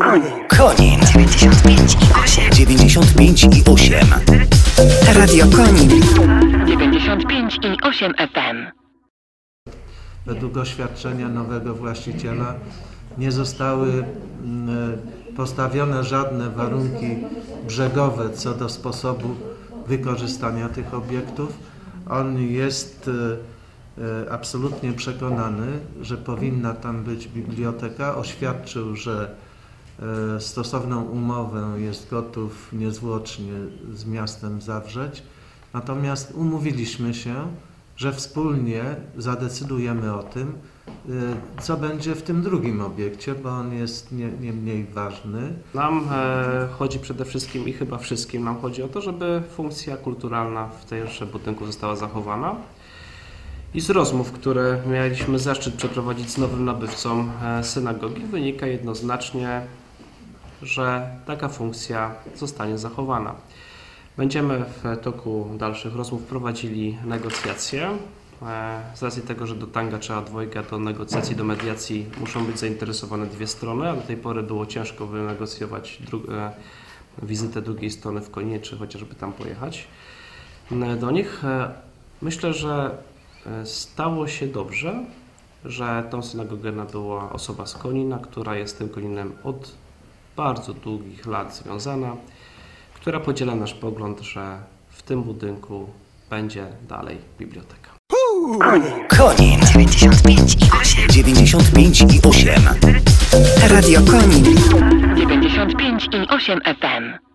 Konin 95 i 8. 95 i 8. Radio Konin. 95 i 8 FM. według oświadczenia nowego właściciela nie zostały mm, postawione żadne warunki brzegowe co do sposobu wykorzystania tych obiektów. On jest e, e, absolutnie przekonany, że powinna tam być biblioteka. Oświadczył, że e, stosowną umowę jest gotów niezwłocznie z miastem zawrzeć. Natomiast umówiliśmy się, że wspólnie zadecydujemy o tym, y, co będzie w tym drugim obiekcie, bo on jest nie, nie mniej ważny. Nam e, chodzi przede wszystkim i chyba wszystkim nam chodzi o to, żeby funkcja kulturalna w tejże budynku została zachowana. I z rozmów, które mieliśmy zaszczyt przeprowadzić z nowym nabywcą e, synagogi, wynika jednoznacznie, że taka funkcja zostanie zachowana. Będziemy w toku dalszych rozmów prowadzili negocjacje. E, Z racji tego, że do tanga trzeba dwojga, do negocjacji, do mediacji muszą być zainteresowane dwie strony, a do tej pory było ciężko wynegocjować dru- e, wizytę drugiej strony w Koninie, czy chociażby tam pojechać e, do nich. Myślę, że stało się dobrze, że tą synagogę nabyła osoba z Konina, która jest tym Koninem od bardzo długich lat związana która podziela nasz pogląd, że w tym budynku będzie dalej biblioteka. Konin 95 i 8. 95 i 8. Radio Konin. 95 i 8 FM.